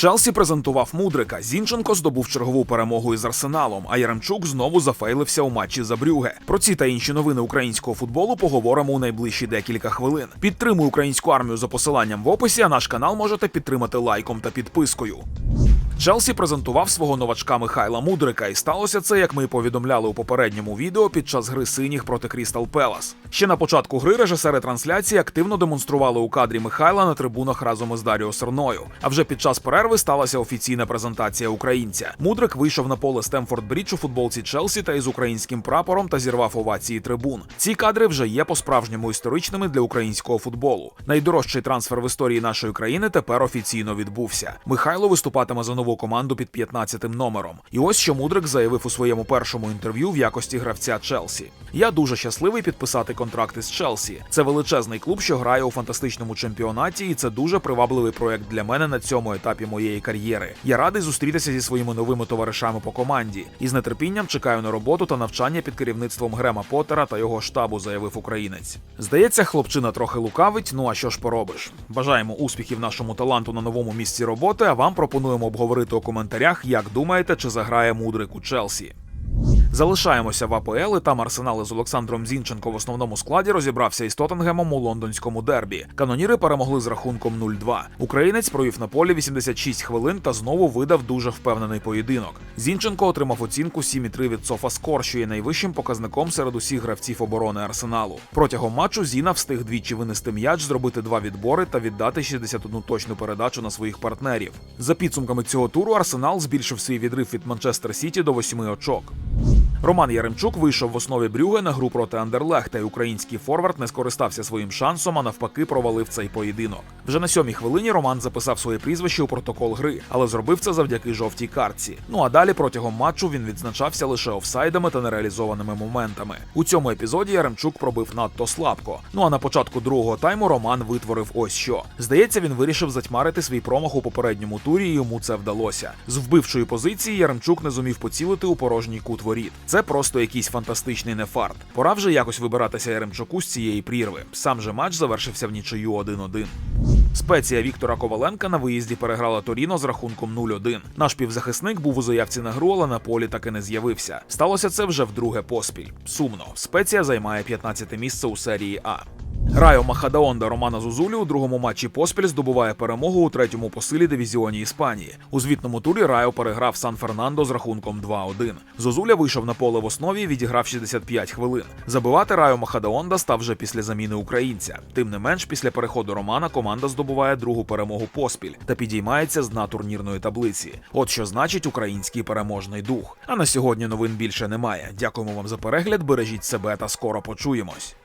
Челсі презентував Мудрика. Зінченко здобув чергову перемогу із Арсеналом, а Яремчук знову зафейлився у матчі за Брюге. Про ці та інші новини українського футболу поговоримо у найближчі декілька хвилин. Підтримуй українську армію за посиланням в описі, а наш канал можете підтримати лайком та підпискою. Челсі презентував свого новачка Михайла Мудрика, і сталося це, як ми повідомляли у попередньому відео під час гри синіх проти Крістал Пелас. Ще на початку гри режисери трансляції активно демонстрували у кадрі Михайла на трибунах разом із Даріо Серною. А вже під час перерви сталася офіційна презентація українця. Мудрик вийшов на поле Стемфорд Брідж у футболці Челсі та із українським прапором та зірвав овації трибун. Ці кадри вже є по-справжньому історичними для українського футболу. Найдорожчий трансфер в історії нашої країни тепер офіційно відбувся. Михайло виступатиме за нову команду під 15-тим номером. І ось що Мудрик заявив у своєму першому інтерв'ю в якості гравця Челсі. Я дуже щасливий підписати контракт із Челсі. Це величезний клуб, що грає у фантастичному чемпіонаті, і це дуже привабливий проект для мене на цьому етапі моєї кар'єри. Я радий зустрітися зі своїми новими товаришами по команді і з нетерпінням чекаю на роботу та навчання під керівництвом Грема Поттера та його штабу, заявив українець. Здається, хлопчина трохи лукавить. Ну а що ж поробиш? Бажаємо успіхів нашому таланту на новому місці роботи. А вам пропонуємо обговорити у коментарях, як думаєте, чи заграє мудрик у Челсі. Залишаємося в АПЛ, там Арсенал із Олександром Зінченко в основному складі розібрався із Тоттенгемом у лондонському дербі. Каноніри перемогли з рахунком 0-2. Українець провів на полі 86 хвилин та знову видав дуже впевнений поєдинок. Зінченко отримав оцінку 7,3 від Софаскор, що є найвищим показником серед усіх гравців оборони Арсеналу. Протягом матчу Зіна встиг двічі винести м'яч, зробити два відбори та віддати 61 точну передачу на своїх партнерів. За підсумками цього туру Арсенал збільшив свій відрив від Манчестер Сіті до 8 очок. Роман Яремчук вийшов в основі Брюге на гру проти Андерлехта, і український форвард не скористався своїм шансом, а навпаки провалив цей поєдинок. Вже на сьомій хвилині Роман записав своє прізвище у протокол гри, але зробив це завдяки жовтій картці. Ну а далі протягом матчу він відзначався лише офсайдами та нереалізованими моментами. У цьому епізоді Яремчук пробив надто слабко. Ну а на початку другого тайму Роман витворив ось що. Здається, він вирішив затьмарити свій промах у попередньому турі, і йому це вдалося. З вбивчої позиції Яремчук не зумів поцілити у порожній кут воріт. Це просто якийсь фантастичний нефарт. Пора вже якось вибиратися Яремчуку з цієї прірви. Сам же матч завершився в нічию 1-1. Спеція Віктора Коваленка на виїзді переграла Торіно з рахунком 0-1. Наш півзахисник був у заявці на гру, але на полі таки не з'явився. Сталося це вже вдруге поспіль. Сумно. Спеція займає 15 місце у серії А. Райо Махадаонда Романа Зузулі у другому матчі поспіль здобуває перемогу у третьому посилі дивізіоні Іспанії. У звітному турі Райо переграв Сан Фернандо з рахунком 2-1. Зозуля вийшов на поле в основі і відіграв 65 хвилин. Забивати Райо Махадаонда став вже після заміни українця. Тим не менш, після переходу Романа команда здобуває другу перемогу поспіль та підіймається з дна турнірної таблиці. От що значить український переможний дух. А на сьогодні новин більше немає. Дякуємо вам за перегляд. Бережіть себе та скоро почуємось.